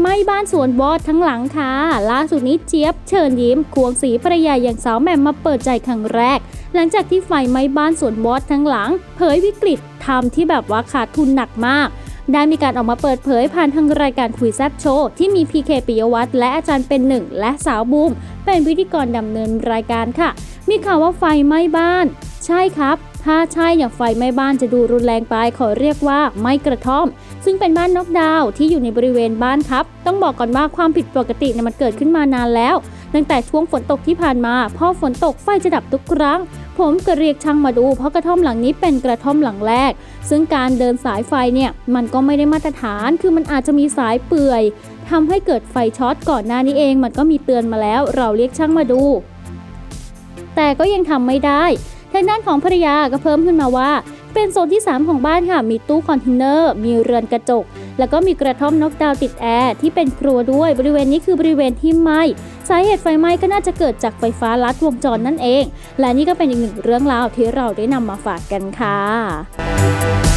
ไหม้บ้านสวนวอดทั้งหลังค่ะล่าสุดนี้เจี๊ยบเชิญยิ้มควงสีภรรยาอย่างสาวแหม่มมาเปิดใจครั้งแรก หลังจากที่ไฟไหม้บ้านสวนวอดทั้งหลัง เผยวิกฤตทำที่แบบว่าขาดทุนหนักมากได้มีการออกมาเปิดเผยผ่านทางรายการคุยแซบโชว์ที่มีพีเคปิยวัฒน์และอาจารย์เป็นหนึ่งและสาวบูมเป็นพิธีกรดำเนินรายการค่ะ มีข่าวว่าไฟไหม้บ้าน ใช่ครับ ถ้าใช่อย่างไฟไหม้บ้านจะดูรุนแรงไปขอเรียกว่าไม้กระท่อม ซึ่งเป็นบ้านนกดาวที่อยู่ในบริเวณบ้านครับ ต้องบอกก่อนว่าความผิดปกติเนี่ยมันเกิดขึ้นมานานแล้ว ตั้งแต่ช่วงฝนตกที่ผ่านมาพอฝนตกไฟจะดับทุกครั้ง ผมก็เรียกช่างมาดู เพราะกระท่อมหลังนี้เป็นกระท่อมหลังแรก ซึ่งการเดินสายไฟเนี่ยมันก็ไม่ได้มาตรฐาน คือมันอาจจะมีสายเปื่อยทำให้เกิดไฟช็อตก่อนหน้านี้เอง มันก็มีเตือนมาแล้ว เราเรียกช่างมาดู แต่ก็ยังทำไม่ได้ ทางด้านของภรรยาก็เพิ่มขึ้นมาว่า เป็นโซนที่ 3 ของบ้านค่ะ มีตู้คอนเทนเนอร์ มีเรือนกระจก แล้วก็มีกระท่อมนอกดาวติดแอร์ที่เป็นครัวด้วย บริเวณนี้คือบริเวณที่ไหม้ สาเหตุไฟไหม้ก็น่าจะเกิดจากไฟฟ้าลัดวงจรนั่นเอง และนี่ก็เป็นอีกหนึ่งเรื่องราวที่เราได้นำมาฝากกันค่ะ